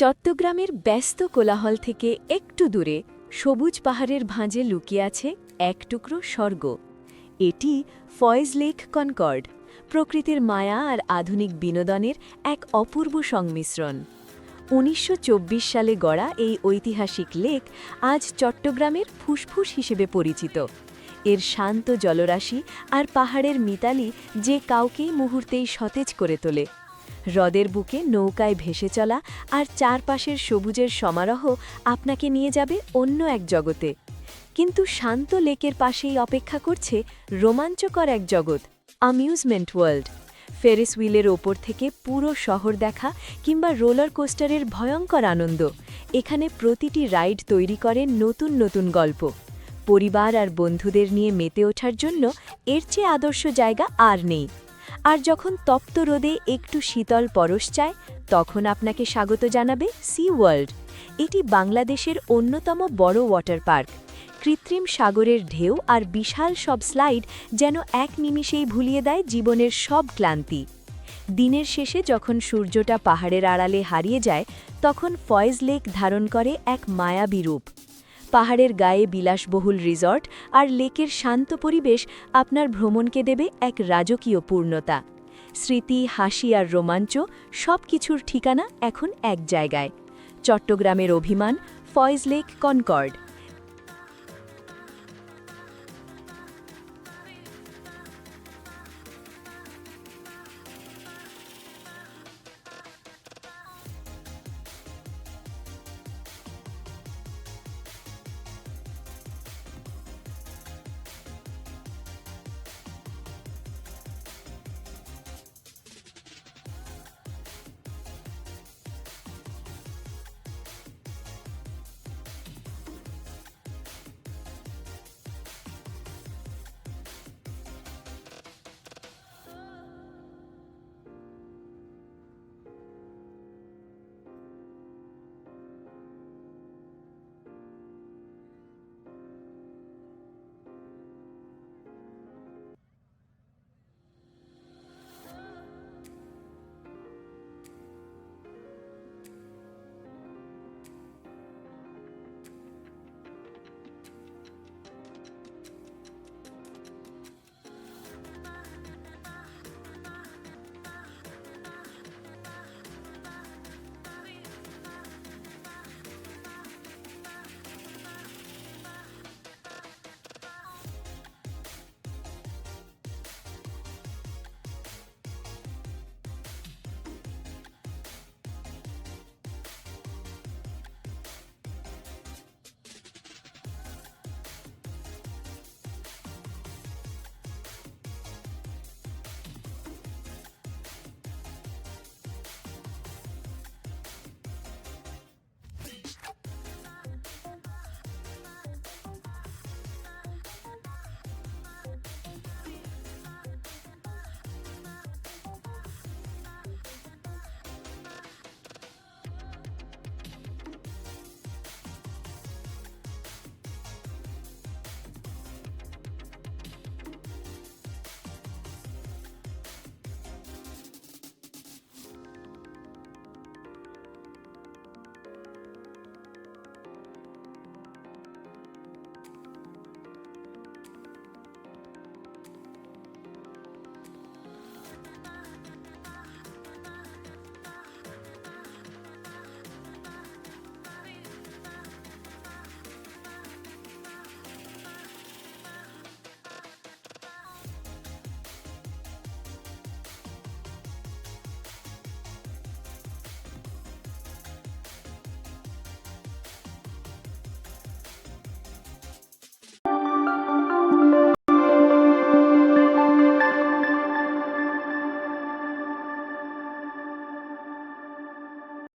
চট্টগ্রামের ব্যস্ত কোলাহল থেকে একটু দূরে সবুজ পাহাড়ের ভাঁজে লুকিয়ে আছে এক টুকরো স্বর্গ। এটি ফয়েজ লেক কনকর্ড, প্রকৃতির মায়া আর আধুনিক বিনোদনের এক অপূর্ব সংমিশ্রণ। উনিশশো চব্বিশ সালে গড়া এই ঐতিহাসিক লেক আজ চট্টগ্রামের ফুসফুস হিসেবে পরিচিত। এর শান্ত জলরাশি আর পাহাড়ের মিতালি যে কাউকেই মুহূর্তেই সতেজ করে তোলে। হ্রদের বুকে নৌকায় ভেসে চলা আর চারপাশের সবুজের সমারোহ আপনাকে নিয়ে যাবে অন্য এক জগতে। কিন্তু শান্ত লেকের পাশেই অপেক্ষা করছে রোমাঞ্চকর এক জগৎ অ্যামিউজমেন্ট ওয়ার্ল্ড ফেরিস হুইলের ওপর থেকে পুরো শহর দেখা কিংবা রোলার কোস্টারের ভয়ঙ্কর আনন্দ। এখানে প্রতিটি রাইড তৈরি করে নতুন নতুন গল্প। পরিবার আর বন্ধুদের নিয়ে মেতে ওঠার জন্য এর চেয়ে আদর্শ জায়গা আর নেই। আর যখন তপ্ত রোদে একটু শীতল পরশ চায়, তখন আপনাকে স্বাগত জানাবে সি ওয়ার্ল্ড এটি বাংলাদেশের অন্যতম বড় ওয়াটার পার্ক কৃত্রিম সাগরের ঢেউ আর বিশাল সব স্লাইড যেন এক নিমিষেই ভুলিয়ে দেয় জীবনের সব ক্লান্তি। দিনের শেষে যখন সূর্যটা পাহাড়ের আড়ালে হারিয়ে যায়, তখন ফয়েজ লেক ধারণ করে এক মায়াবী রূপ। পাহাড়ের গায়ে বিলাসবহুল রিসর্ট আর লেকের শান্ত পরিবেশ আপনার ভ্রমণকে দেবে এক রাজকীয় পূর্ণতা। স্মৃতি, হাসি আর রোমাঞ্চ সব কিছুর ঠিকানা এখন এক জায়গায়। চট্টগ্রামের অভিমান, ফয়েজ লেক, কনকর্ড।